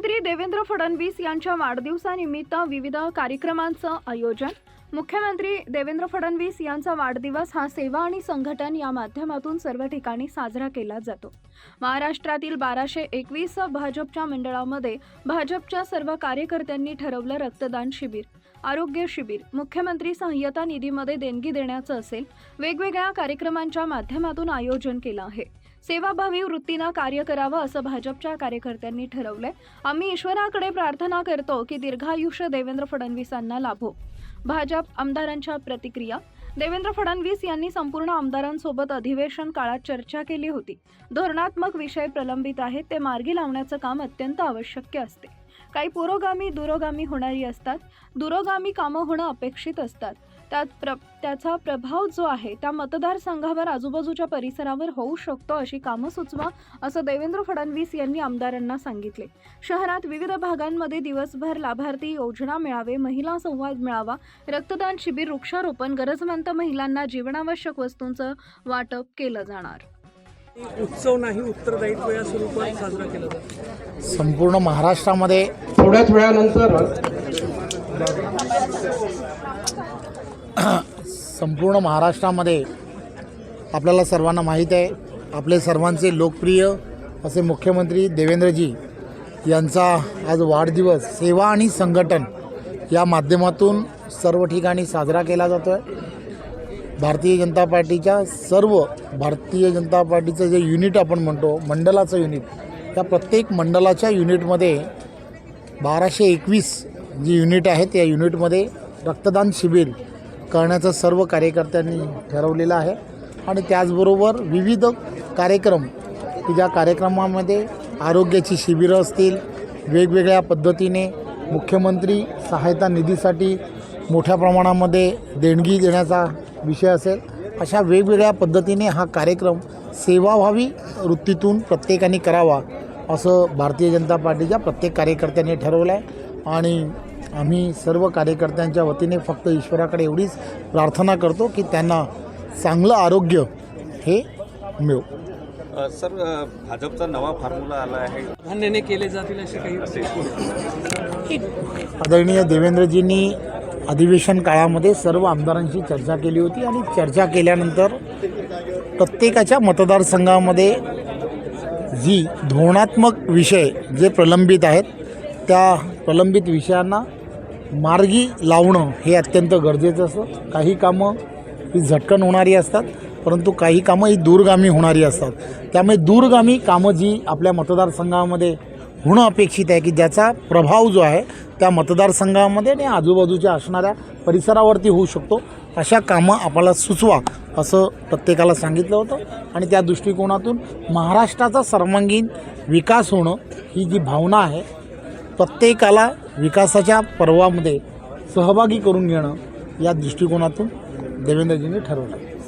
देवेंद्र फडणवीस यांच्या वाढदिवसानिमित्त विविध कार्यक्रमांचं आयोजन. मुख्यमंत्री देवेंद्र फडणवीस यांचा वाढदिवस हा सेवा आणि संघटन या माध्यमातून सर्व ठिकाणी साजरा केला जातो. महाराष्ट्रातील बाराशे एकवीस भाजपच्या मंडळामध्ये भाजपच्या सर्व कार्यकर्त्यांनी ठरवलं रक्तदान शिबिर. आरोग्य शिबिर. मुख्यमंत्री सहाय्यता निधीमध्ये देणगी देण्याचं असेल. वेगवेगळ्या कार्यक्रमांच्या माध्यमातून आयोजन केलं आहे. सेवाभावी वृत्तीनं कार्य करावं असं भाजपच्या कार्यकर्त्यांनी ठरवलंय. आम्ही ईश्वराकडे प्रार्थना करतो की दीर्घायुष्य देवेंद्र फडणवीसांना लाभो. भाजप आमदारांच्या प्रतिक्रिया. देवेंद्र फडणवीस यांनी संपूर्ण आमदारांसोबत अधिवेशन काळात चर्चा केली होती. धोरणात्मक विषय प्रलंबित आहेत ते मार्गी लावण्याचं काम अत्यंत आवश्यक असते. काही पुरोगामी दुरोगामी होणारी असतात. दुरोगामी कामं होणं अपेक्षित असतात. त्यात प्र त्याचा प्रभाव जो आहे त्या मतदारसंघावर आजूबाजूच्या परिसरावर होऊ शकतो अशी कामं सुचवा असं देवेंद्र फडणवीस यांनी आमदारांना सांगितले. शहरात विविध भागांमध्ये दिवसभर लाभार्थी योजना मिळावे महिला संवाद मिळावा रक्तदान शिबिर वृक्षारोपण गरजवंत महिलांना जीवनावश्यक वस्तूंचं वाटप केलं जाणार. उत्सव नाही उत्तरदायित्व या स्वरूपात साजरा केला जातो. संपूर्ण महाराष्ट्रामध्ये थोड्याच वेळानंतर संपूर्ण महाराष्ट्रामध्ये आपल्याला सर्वांना माहीत आहे आपले सर्वांचे लोकप्रिय असे मुख्यमंत्री देवेंद्रजी यांचा आज वाढदिवस सेवा आणि संघटन या माध्यमातून सर्व ठिकाणी साजरा केला जातो आहे भारतीय जनता पार्टीच्या सर्व भारतीय जनता पार्टीचं जे युनिट आपण म्हणतो मंडलाचं युनिट त्या प्रत्येक मंडलाच्या युनिटमध्ये बाराशे एकवीस जी युनिट आहेत या युनिटमध्ये रक्तदान शिबिर करण्याचं सर्व कार्यकर्त्यांनी ठरवलेलं आहे. आणि त्याचबरोबर विविध कार्यक्रम की ज्या कार्यक्रमामध्ये आरोग्याची शिबिरं असतील वेगवेगळ्या पद्धतीने मुख्यमंत्री सहायता निधीसाठी मोठ्या प्रमाणामध्ये देणगी देण्याचा विषय असेल अशा वेगवेगळ्या पद्धतीने हा कार्यक्रम सेवाभावी वृत्तीतून प्रत्येकाने करावा असं भारतीय जनता पार्टीच्या प्रत्येक कार्यकर्त्यांनी ठरवलं आहे आणि आम्ही सर्व कार्यकर्त्यांच्या वतीने फक्त ईश्वराकडे एवढीच प्रार्थना करतो की त्यांना चांगलं आरोग्य हे मिळो. सर भाजपचा नवा फॉर्म्युला आला आहे. प्राधान्याने केले जातील असे काही आदरणीय देवेंद्रजींनी अधिवेशन काळामध्ये सर्व आमदारांशी चर्चा केली होती आणि चर्चा केल्यानंतर प्रत्येकाच्या मतदारसंघामध्ये जी धोरणात्मक विषय जे प्रलंबित आहेत त्या प्रलंबित विषयांना मार्गी लावणं हे अत्यंत गरजेचं असतं. काही कामं ही झटकन होणारी असतात परंतु काही कामं ही दूरगामी होणारी असतात. त्यामुळे दूरगामी कामं जी आपल्या मतदारसंघामध्ये होणं अपेक्षित आहे की ज्याचा प्रभाव जो आहे त्या मतदारसंघामध्ये आणि आजूबाजूच्या असणाऱ्या परिसरावरती होऊ शकतो. अशा कामं आपल्याला सुचवा असं प्रत्येकाला सांगितलं होतं. आणि त्या दृष्टिकोनातून महाराष्ट्राचा सर्वांगीण विकास होणं ही जी भावना आहे प्रत्येकाला विकासाच्या पर्वामध्ये सहभागी करून घेणं या दृष्टिकोनातून देवेंद्रजींनी ठरवलं.